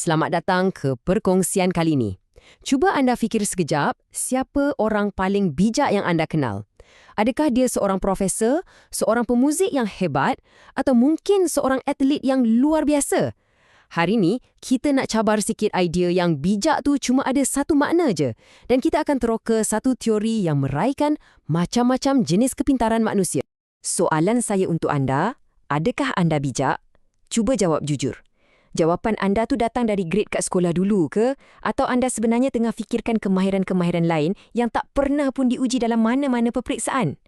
Selamat datang ke perkongsian kali ini. Cuba anda fikir sekejap, siapa orang paling bijak yang anda kenal? Adakah dia seorang profesor, seorang pemuzik yang hebat, atau mungkin seorang atlet yang luar biasa? Hari ini, kita nak cabar sikit idea yang bijak tu cuma ada satu makna je. Dan kita akan teroka satu teori yang meraihkan macam-macam jenis kepintaran manusia. Soalan saya untuk anda, adakah anda bijak? Cuba jawab jujur. Jawapan anda tu datang dari grade kat sekolah dulu ke? Atau anda sebenarnya tengah fikirkan kemahiran-kemahiran lain yang tak pernah pun diuji dalam mana-mana peperiksaan?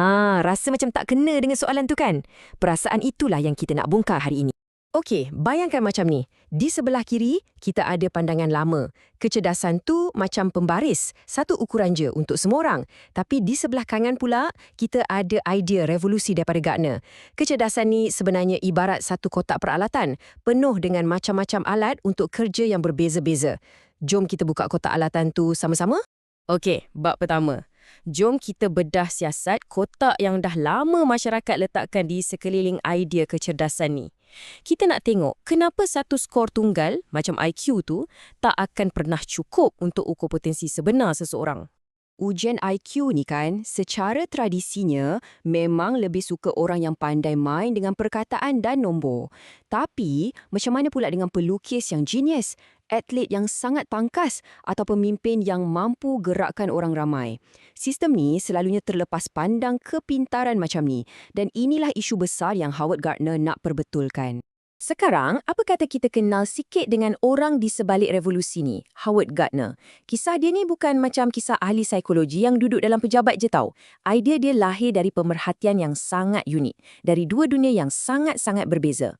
Ha, rasa macam tak kena dengan soalan tu kan? Perasaan itulah yang kita nak bongkar hari ini. Okey, bayangkan macam ni. Di sebelah kiri, kita ada pandangan lama. Kecerdasan tu macam pembaris, satu ukuran je untuk semua orang. Tapi di sebelah kanan pula, kita ada idea revolusi daripada Gartner. Kecerdasan ni sebenarnya ibarat satu kotak peralatan, penuh dengan macam-macam alat untuk kerja yang berbeza-beza. Jom kita buka kotak alatan tu sama-sama? Okey, bab pertama. Jom kita bedah siasat kotak yang dah lama masyarakat letakkan di sekeliling idea kecerdasan ni. Kita nak tengok kenapa satu skor tunggal macam IQ tu tak akan pernah cukup untuk ukur potensi sebenar seseorang. Ujian IQ ni kan, secara tradisinya memang lebih suka orang yang pandai main dengan perkataan dan nombor. Tapi, macam mana pula dengan pelukis yang genius, atlet yang sangat tangkas atau pemimpin yang mampu gerakkan orang ramai? Sistem ni selalunya terlepas pandang kepintaran macam ni dan inilah isu besar yang Howard Gardner nak perbetulkan. Sekarang, apa kata kita kenal sikit dengan orang di sebalik revolusi ni, Howard Gardner. Kisah dia ni bukan macam kisah ahli psikologi yang duduk dalam pejabat je tau. Idea dia lahir dari pemerhatian yang sangat unik, dari dua dunia yang sangat-sangat berbeza.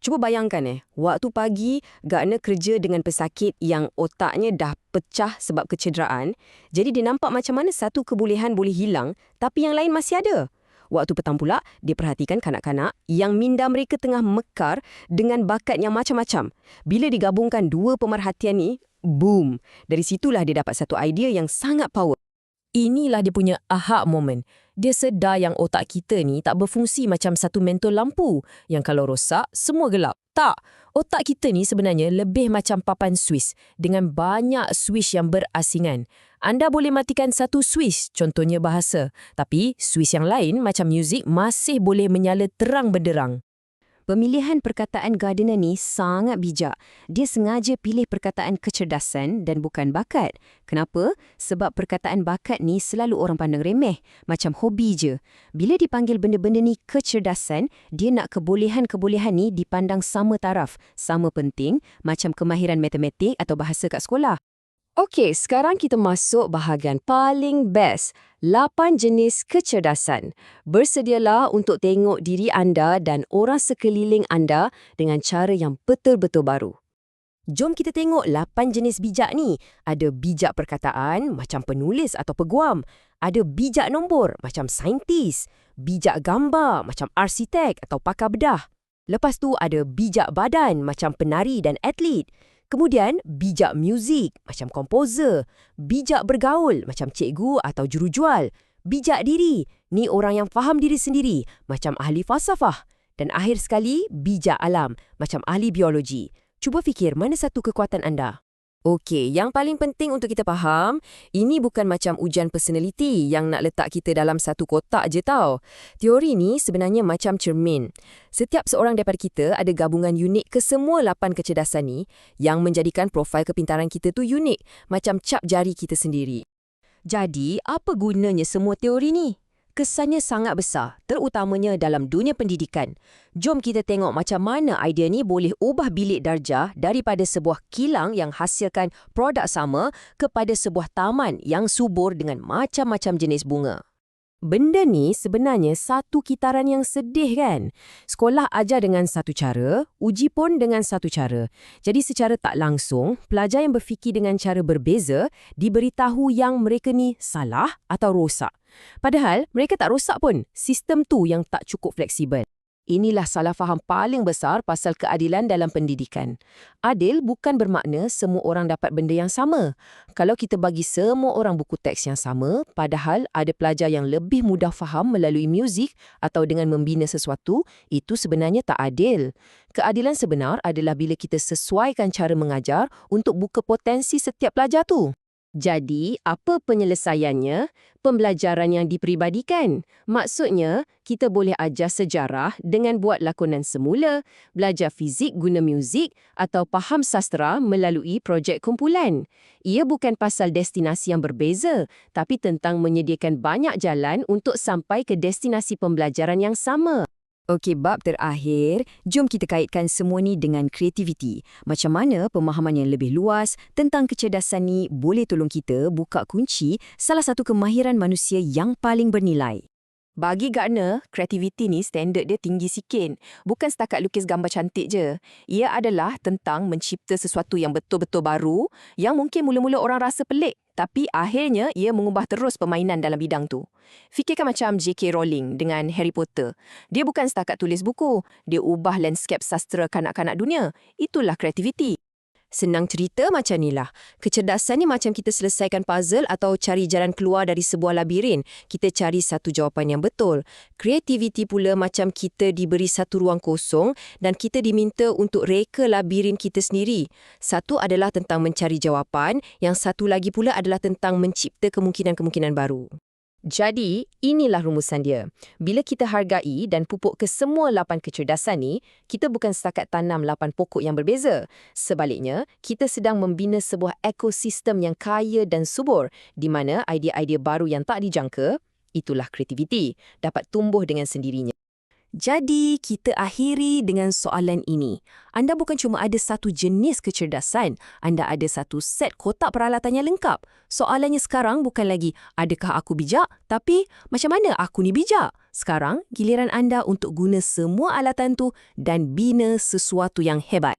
Cuba bayangkan eh, waktu pagi Gardner kerja dengan pesakit yang otaknya dah pecah sebab kecederaan, jadi dia nampak macam mana satu kebolehan boleh hilang tapi yang lain masih ada. Waktu petang pula, dia perhatikan kanak-kanak yang minda mereka tengah mekar dengan bakat yang macam-macam. Bila digabungkan dua pemerhatian ni, boom! Dari situlah dia dapat satu idea yang sangat power. Inilah dia punya aha moment. Dia sedar yang otak kita ni tak berfungsi macam satu mentol lampu yang kalau rosak, semua gelap. Tak, otak kita ni sebenarnya lebih macam papan Swiss dengan banyak switch yang berasingan. Anda boleh matikan satu switch, contohnya bahasa. Tapi switch yang lain macam muzik masih boleh menyala terang benderang. Pemilihan perkataan Gardner ni sangat bijak. Dia sengaja pilih perkataan kecerdasan dan bukan bakat. Kenapa? Sebab perkataan bakat ni selalu orang pandang remeh, macam hobi je. Bila dipanggil benda-benda ni kecerdasan, dia nak kebolehan-kebolehan ni dipandang sama taraf, sama penting macam kemahiran matematik atau bahasa kat sekolah. Okey, sekarang kita masuk bahagian paling best. 8 jenis kecerdasan. Bersedialah untuk tengok diri anda dan orang sekeliling anda dengan cara yang betul-betul baru. Jom kita tengok 8 jenis bijak ni. Ada bijak perkataan macam penulis atau peguam. Ada bijak nombor macam saintis. Bijak gambar macam arsitek atau pakar bedah. Lepas tu ada bijak badan macam penari dan atlet. Kemudian, bijak muzik macam komposer, bijak bergaul macam cikgu atau jurujual, bijak diri, ni orang yang faham diri sendiri macam ahli falsafah. Dan akhir sekali, bijak alam macam ahli biologi. Cuba fikir mana satu kekuatan anda? Okey, yang paling penting untuk kita faham, ini bukan macam ujian personality yang nak letak kita dalam satu kotak je tau. Teori ni sebenarnya macam cermin. Setiap seorang daripada kita ada gabungan unik ke semua lapan kecerdasan ni yang menjadikan profil kepintaran kita tu unik, macam cap jari kita sendiri. Jadi, apa gunanya semua teori ni? Kesannya sangat besar, terutamanya dalam dunia pendidikan. Jom kita tengok macam mana idea ni boleh ubah bilik darjah daripada sebuah kilang yang hasilkan produk sama kepada sebuah taman yang subur dengan macam-macam jenis bunga. Benda ni sebenarnya satu kitaran yang sedih kan? Sekolah ajar dengan satu cara, uji pun dengan satu cara. Jadi secara tak langsung, pelajar yang berfikir dengan cara berbeza diberitahu yang mereka ni salah atau rosak. Padahal mereka tak rosak pun, sistem tu yang tak cukup fleksibel. Inilah salah faham paling besar pasal keadilan dalam pendidikan. Adil bukan bermakna semua orang dapat benda yang sama. Kalau kita bagi semua orang buku teks yang sama, padahal ada pelajar yang lebih mudah faham melalui muzik atau dengan membina sesuatu, itu sebenarnya tak adil. Keadilan sebenar adalah bila kita sesuaikan cara mengajar untuk buka potensi setiap pelajar tu. Jadi, apa penyelesaiannya? Pembelajaran yang diperibadikan. Maksudnya, kita boleh ajar sejarah dengan buat lakonan semula, belajar fizik guna muzik atau faham sastra melalui projek kumpulan. Ia bukan pasal destinasi yang berbeza, tapi tentang menyediakan banyak jalan untuk sampai ke destinasi pembelajaran yang sama. Okey, bab terakhir, jom kita kaitkan semua ni dengan kreativiti. Macam mana pemahaman yang lebih luas tentang kecerdasan ni boleh tolong kita buka kunci salah satu kemahiran manusia yang paling bernilai. Bagi Gardner, kreativiti ni standard dia tinggi sikit. Bukan setakat lukis gambar cantik je. Ia adalah tentang mencipta sesuatu yang betul-betul baru yang mungkin mula-mula orang rasa pelik tapi akhirnya ia mengubah terus permainan dalam bidang tu. Fikirkan macam J.K. Rowling dengan Harry Potter. Dia bukan setakat tulis buku, dia ubah lanskap sastra kanak-kanak dunia. Itulah kreativiti. Senang cerita macam inilah. Kecerdasan ni macam kita selesaikan puzzle atau cari jalan keluar dari sebuah labirin. Kita cari satu jawapan yang betul. Kreativiti pula macam kita diberi satu ruang kosong dan kita diminta untuk reka labirin kita sendiri. Satu adalah tentang mencari jawapan, yang satu lagi pula adalah tentang mencipta kemungkinan-kemungkinan baru. Jadi, inilah rumusan dia. Bila kita hargai dan pupuk ke semua lapan kecerdasan ni, kita bukan setakat tanam lapan pokok yang berbeza. Sebaliknya, kita sedang membina sebuah ekosistem yang kaya dan subur di mana idea-idea baru yang tak dijangka, itulah kreativiti, dapat tumbuh dengan sendirinya. Jadi, kita akhiri dengan soalan ini. Anda bukan cuma ada satu jenis kecerdasan, anda ada satu set kotak peralatan yang lengkap. Soalannya sekarang bukan lagi, adakah aku bijak? Tapi, macam mana aku ni bijak? Sekarang, giliran anda untuk guna semua alatan tu dan bina sesuatu yang hebat.